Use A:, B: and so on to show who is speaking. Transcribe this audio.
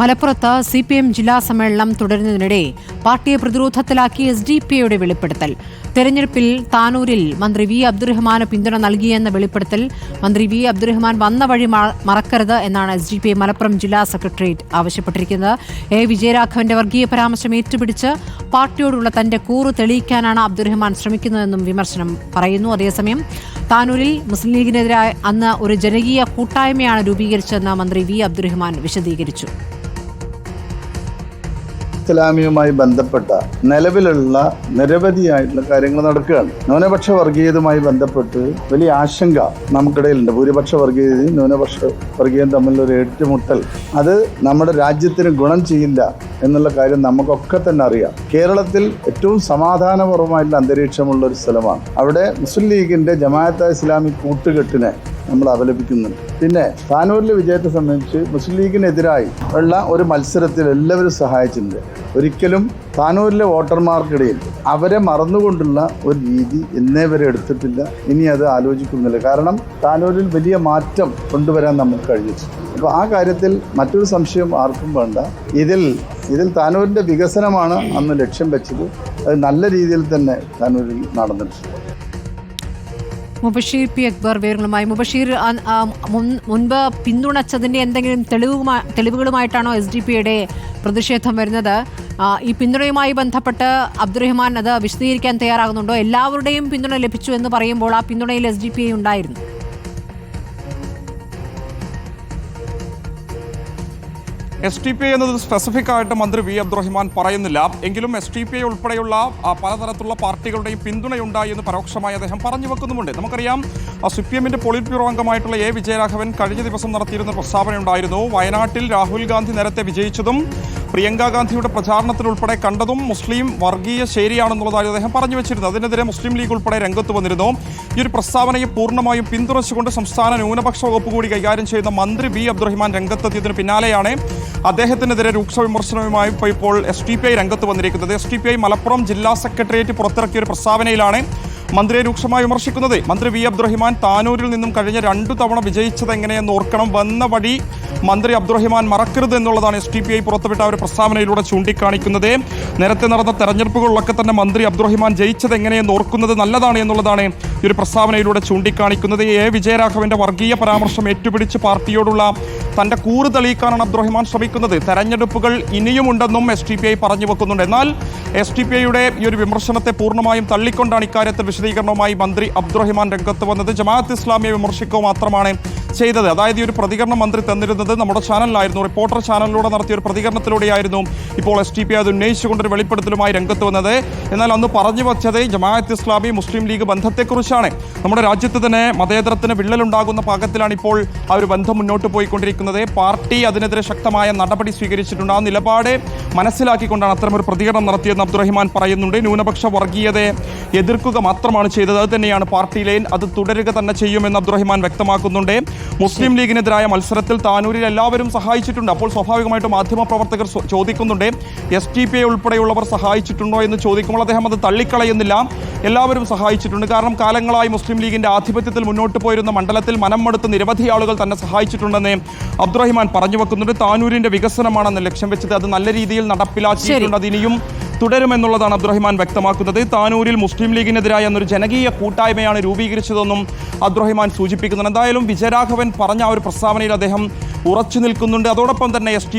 A: മലപ്പുറത്ത് C P M ജില്ലാ സമ്മേളനം തുടരുന്നതിനിടെ പാർട്ടിയെ പ്രതിരോധത്തിലാക്കി എസ് ഡി പി ഐയുടെ വെളിപ്പെടുത്തൽ. തെരഞ്ഞെടുപ്പിൽ താനൂരിൽ മന്ത്രി വി അബ്ദുറഹ്മാന് പിന്തുണ നൽകിയെന്ന വെളിപ്പെടുത്തൽ. മന്ത്രി വി അബ്ദുറഹ്മാൻ വന്ന വഴി മറക്കരുത് എന്നാണ് S D P I Malappuram ജില്ലാ സെക്രട്ടേറിയറ്റ് ആവശ്യപ്പെട്ടിരിക്കുന്നത്. എ വിജയരാഘവന്റെ വർഗീയ പരാമർശം ഏറ്റുപിടിച്ച് പാർട്ടിയോടുള്ള തന്റെ കൂറ് തെളിയിക്കാനാണ് അബ്ദുറഹ്മാൻ ശ്രമിക്കുന്നതെന്നും വിമർശനം പറയുന്നു. അതേസമയം താനൂരിൽ മുസ്ലിം ലീഗിനെതിരായ അന്ന് ഒരു ജനകീയ കൂട്ടായ്മയാണ് രൂപീകരിച്ചതെന്ന് മന്ത്രി വി അബ്ദുറഹ്മാൻ വിശദീകരിച്ചു.
B: ഇസ്ലാമിയുമായി ബന്ധപ്പെട്ട നിലവിലുള്ള നിരവധിയായിട്ടുള്ള കാര്യങ്ങൾ നടക്കുകയാണ്. ന്യൂനപക്ഷ വർഗീയതയുമായി ബന്ധപ്പെട്ട് വലിയ ആശങ്ക നമുക്കിടയിലുണ്ട്. ഭൂരിപക്ഷ വർഗീയതയും ന്യൂനപക്ഷ വർഗീയതയും തമ്മിലുള്ള ഒരു ഏറ്റുമുട്ടൽ. അത് നമ്മുടെ രാജ്യത്തിന് ഗുണം ചെയ്യില്ല എന്നുള്ള കാര്യം നമുക്കൊക്കെ തന്നെ അറിയാം. കേരളത്തിൽ ഏറ്റവും സമാധാനപരമായിട്ടുള്ള അന്തരീക്ഷമുള്ള ഒരു സ്ഥലമാണ്. അവിടെ മുസ്ലിം ലീഗിന്റെ ജമാഅത്ത ഇസ്ലാമി കൂട്ടുകെട്ടിനെ നമ്മൾ അപലപിക്കുന്നുണ്ട് പിന്നെ താനൂരിലെ വിജയത്തെ സംബന്ധിച്ച് മുസ്ലിം ലീഗിനെതിരായി ഉള്ള ഒരു മത്സരത്തിൽ എല്ലാവരും സഹായിച്ചിട്ടുണ്ട്. ഒരിക്കലും താനൂരിലെ വോട്ടർമാർക്കിടയിൽ അവരെ മറന്നുകൊണ്ടുള്ള ഒരു രീതി എന്നേ വരെ എടുത്തിട്ടില്ല. ഇനി അത് ആലോചിക്കുന്നില്ല. കാരണം താനൂരിൽ വലിയ മാറ്റം കൊണ്ടുവരാൻ നമുക്ക് കഴിഞ്ഞിട്ടുണ്ട് അപ്പോൾ ആ കാര്യത്തിൽ മറ്റൊരു സംശയം ആർക്കും വേണ്ട. ഇതിൽ ഇതിൽ താനൂരിന്റെ വികസനമാണ് അന്ന് ലക്ഷ്യം വെച്ചത്. അത് നല്ല രീതിയിൽ തന്നെ താനൂരിൽ നടന്നിട്ടുണ്ട്.
A: മുബഷീർ പി അക്ബർ വിവരങ്ങളുമായി. മുബഷീർ മുൻപ് പിന്തുണച്ചതിന്റെ എന്തെങ്കിലും തെളിവുമായി തെളിവുകളുമായിട്ടാണോ എസ് ഡി പിയുടെ പ്രതിഷേധം വരുന്നത്? ഈ പിന്തുണയുമായി ബന്ധപ്പെട്ട് അബ്ദുറഹ്മാൻ അത് വിശദീകരിക്കാൻ തയ്യാറാകുന്നുണ്ടോ? എല്ലാവരുടെയും പിന്തുണ ലഭിച്ചു എന്ന് പറയുമ്പോൾ ആ പിന്തുണയിൽ എസ് ഡി പി ഉണ്ടായിരുന്നു.
C: എസ് ടി പി ഐ എന്നത് സ്പെസിഫിക് ആയിട്ട് മന്ത്രി വി അബ്ദുറഹിമാൻ പറയുന്നില്ല. എങ്കിലും എസ് ടി പി ഐ ഉൾപ്പെടെയുള്ള പലതരത്തിലുള്ള പാർട്ടികളുടെയും പിന്തുണയുണ്ടായി എന്ന് പരോക്ഷമായി അദ്ദേഹം പറഞ്ഞു വെക്കുന്നുമുണ്ട്. നമുക്കറിയാം സി പി എമ്മിന്റെ പോളിറ്റ് ബ്യൂറോ അംഗമായിട്ടുള്ള എ വിജയരാഘവൻ കഴിഞ്ഞ ദിവസം നടത്തിയിരുന്ന പ്രസ്താവന ഉണ്ടായിരുന്നു വയനാട്ടിൽ രാഹുൽ ഗാന്ധി നേരത്തെ വിജയിച്ചതും പ്രിയങ്ക ഗാന്ധിയുടെ പ്രചാരണത്തിലുൾപ്പെടെ കണ്ടതും മുസ്ലിം വർഗീയ ശരിയാണെന്നുള്ളതായി അദ്ദേഹം പറഞ്ഞു വെച്ചിരുന്നു. അതിനെതിരെ മുസ്ലിം ലീഗ് ഉൾപ്പെടെ രംഗത്ത് വന്നിരുന്നു. ഈ ഒരു പ്രസ്താവനയെ പൂർണമായും പിന്തുണച്ചുകൊണ്ട് സംസ്ഥാന ന്യൂനപക്ഷ വകുപ്പ് കൂടി കൈകാര്യം ചെയ്യുന്ന മന്ത്രി വി അബ്ദുറഹിമാൻ രംഗത്തെത്തിയതിന് പിന്നാലെയാണ് അദ്ദേഹത്തിനെതിരെ രൂക്ഷ വിമർശനവുമായി ഇപ്പോൾ എസ് ടി പി ഐ രംഗത്ത് വന്നിരിക്കുന്നത്. S T P I Malappuram ജില്ലാ സെക്രട്ടേറിയറ്റ് പുറത്തിറക്കിയ ഒരു പ്രസ്താവനയിലാണ് മന്ത്രിയെ രൂക്ഷമായി വിമർശിക്കുന്നത്. മന്ത്രി വി അബ്ദുറഹിമാൻ താനൂരിൽ നിന്നും കഴിഞ്ഞ രണ്ടു തവണ വിജയിച്ചത് എങ്ങനെയെന്ന് ഓർക്കണം. വന്ന വഴി മന്ത്രി അബ്ദുറഹിമാൻ മറക്കരുത് എന്നുള്ളതാണ് എസ് ടി പി ഐ പുറത്തുവിട്ട ഒരു പ്രസ്താവനയിലൂടെ ചൂണ്ടിക്കാണിക്കുന്നത്. നേരത്തെ നടന്ന തെരഞ്ഞെടുപ്പുകളിലൊക്കെ തന്നെ മന്ത്രി അബ്ദുറഹിമാൻ ജയിച്ചത് എങ്ങനെയെന്ന് ഓർക്കുന്നത് നല്ലതാണ് എന്നുള്ളതാണ് ഈ ഒരു പ്രസ്താവനയിലൂടെ ചൂണ്ടിക്കാണിക്കുന്നത്. എ വിജയരാഘവന്റെ വർഗീയ പരാമർശം ഏറ്റുപിടിച്ച് പാർട്ടിയോടുള്ള തന്റെ കൂറ് തെളിയിക്കാനാണ് അബ്ദുറഹിമാൻ ശ്രമിക്കുന്നത്. തെരഞ്ഞെടുപ്പുകൾ ഇനിയുമുണ്ടെന്നും എസ് ടി പി ഐ പറഞ്ഞു വെക്കുന്നുണ്ട്. എന്നാൽ എസ് ടി പി ഐയുടെ ഈ ഒരു വിമർശനത്തെ പൂർണമായും തള്ളിക്കൊണ്ടാണ് ഇക്കാര്യത്തിൽ വിശദീകരണവുമായി മന്ത്രി അബ്ദുറഹിമാൻ രംഗത്ത് വന്നത്. ജമാഅത്ത് ഇസ്ലാമിയെ വിമർശിക്കുക മാത്രമാണ് ചെയ്തത്. അതായത് ഈ ഒരു പ്രതികരണം മന്ത്രി തന്നിരുന്നത് നമ്മുടെ ചാനലിലായിരുന്നു. റിപ്പോർട്ടർ ചാനലിലൂടെ നടത്തിയ ഒരു പ്രതികരണത്തിലൂടെയായിരുന്നു ഇപ്പോൾ എസ് ടി പി അത് ഉന്നയിച്ചുകൊണ്ടൊരു വെളിപ്പെടുത്തലുമായി രംഗത്ത് വന്നത്. എന്നാൽ അന്ന് പറഞ്ഞു വച്ചത് ജമാഅത്ത് ഇസ്ലാമി മുസ്ലിം ലീഗ് ബന്ധത്തെക്കുറിച്ചാണ്. നമ്മുടെ രാജ്യത്ത് തന്നെ മതേതരത്തിന് വിള്ളലുണ്ടാകുന്ന പാകത്തിലാണ് ഇപ്പോൾ ആ ഒരു ബന്ധം മുന്നോട്ട് പോയിക്കൊണ്ടിരിക്കുന്നത്. പാർട്ടി അതിനെതിരെ ശക്തമായ നടപടി സ്വീകരിച്ചിട്ടുണ്ട്. ആ നിലപാട് മനസ്സിലാക്കിക്കൊണ്ടാണ് അത്തരമൊരു പ്രതികരണം നടത്തിയെന്ന് അബ്ദുറഹിമാൻ പറയുന്നുണ്ട്. ന്യൂനപക്ഷ വർഗീയതയെ എതിർക്കുക മാത്രമാണ് ചെയ്തത്. അത് തന്നെയാണ് ലൈൻ. അത് തുടരുക തന്നെ ചെയ്യുമെന്ന് അബ്ദുറഹിമാൻ വ്യക്തമാക്കുന്നുണ്ട്. മുസ്ലിം ലീഗിനെതിരായ മത്സരത്തിൽ താനൂരിൽ എല്ലാവരും സഹായിച്ചിട്ടുണ്ട്. അപ്പോൾ സ്വാഭാവികമായിട്ടും മാധ്യമപ്രവർത്തകർ ചോദിക്കുന്നുണ്ട് എസ് ടി പി ഐ ഉൾപ്പെടെയുള്ളവർ സഹായിച്ചിട്ടുണ്ടോ എന്ന് ചോദിക്കുമ്പോൾ അദ്ദേഹം അത് തള്ളിക്കളയുന്നില്ല. എല്ലാവരും സഹായിച്ചിട്ടുണ്ട്. കാരണം കാലങ്ങളായി മുസ്ലിം ലീഗിന്റെ ആധിപത്യത്തിൽ മുന്നോട്ട് പോയിരുന്ന മണ്ഡലത്തിൽ മനം മടുത്ത് നിരവധി ആളുകൾ തന്നെ സഹായിച്ചിട്ടുണ്ടെന്ന് അബ്ദുറഹിമാൻ പറഞ്ഞു വെക്കുന്നുണ്ട്. താനൂരിന്റെ വികസനമാണെന്ന് ലക്ഷ്യം വെച്ചത് അത് നല്ല രീതിയിൽ നടപ്പിലാക്കിയിട്ടുണ്ട്. അത് ഇനിയും തുടരുമെന്നുള്ളതാണ് അബ്ദുറഹിമാൻ വ്യക്തമാക്കുന്നത്. താനൂരിൽ മുസ്ലിം ലീഗിനെതിരായ എന്നൊരു ജനകീയ കൂട്ടായ്മയാണ് രൂപീകരിച്ചതെന്നും അബ്ദുറഹിമാൻ സൂചിപ്പിക്കുന്നുണ്ട്. എന്തായാലും വിജയരാഘവൻ പറഞ്ഞ ആ ഒരു പ്രസ്താവനയിൽ അദ്ദേഹം ഉറച്ചു നിൽക്കുന്നുണ്ട്. അതോടൊപ്പം തന്നെ എസ്